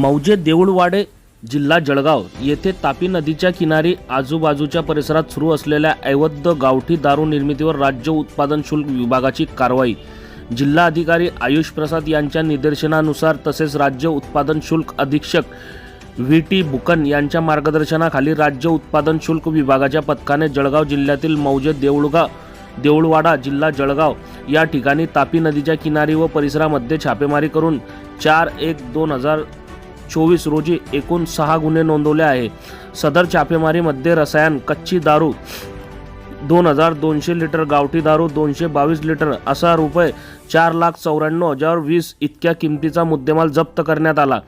मौजे देऊळवाडे जिल्हा जळगाव येथे तापी नदीच्या किनारी आजूबाजूच्या परिसरात सुरू असलेल्या अवैध गावठी दारू निर्मितीवर राज्य उत्पादन शुल्क विभागाची कारवाई. जिल्हा अधिकारी आयुष प्रसाद यांच्या निदर्शनानुसार तसेच राज्य उत्पादन शुल्क अधीक्षक व्ही टी बुकन यांच्या मार्गदर्शनाखाली राज्य उत्पादन शुल्क विभागाच्या पथकाने जळगाव जिल्ह्यातील मौजे देऊळगाव देऊळवाडा जिल्हा जळगाव या ठिकाणी तापी नदीच्या किनारी व परिसरामध्ये छापेमारी करून चार एक दोन हजार चोवीस रोजी एकूण सहा गुन्हे नोंदवले आहे. सदर छापेमारीमध्ये रसायन कच्ची दारू दोन हजार दोनशे लिटर गावठी दारू दोनशे बावीस लिटर असा रुपये चार लाख चौऱ्याण्णव हजार वीस इतक्या किमतीचा मुद्देमाल जप्त करण्यात आला.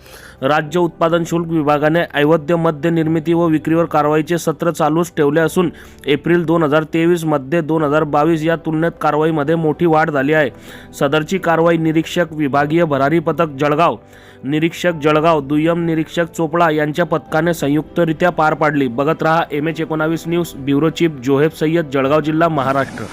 राज्य उत्पादन शुल्क विभागाने अवैध मद्य निर्मिती व विक्रीवर कारवाईचे सत्र चालूच ठेवले असून एप्रिल दोन हजार तेवीसमध्ये दोन हजार बावीस या तुलनेत कारवाईमध्ये मोठी वाढ झाली आहे. सदरची कारवाई निरीक्षक विभागीय भरारी पथक जळगाव निरीक्षक जळगाव दुय्यम निरीक्षक चोपडा यांच्या पथकाने संयुक्तरित्या पार पाडली. बघत रहा एम एच एकोणावीस news bureau chief Zoheb Sayyad Jalgaon जिल्हा महाराष्ट्र.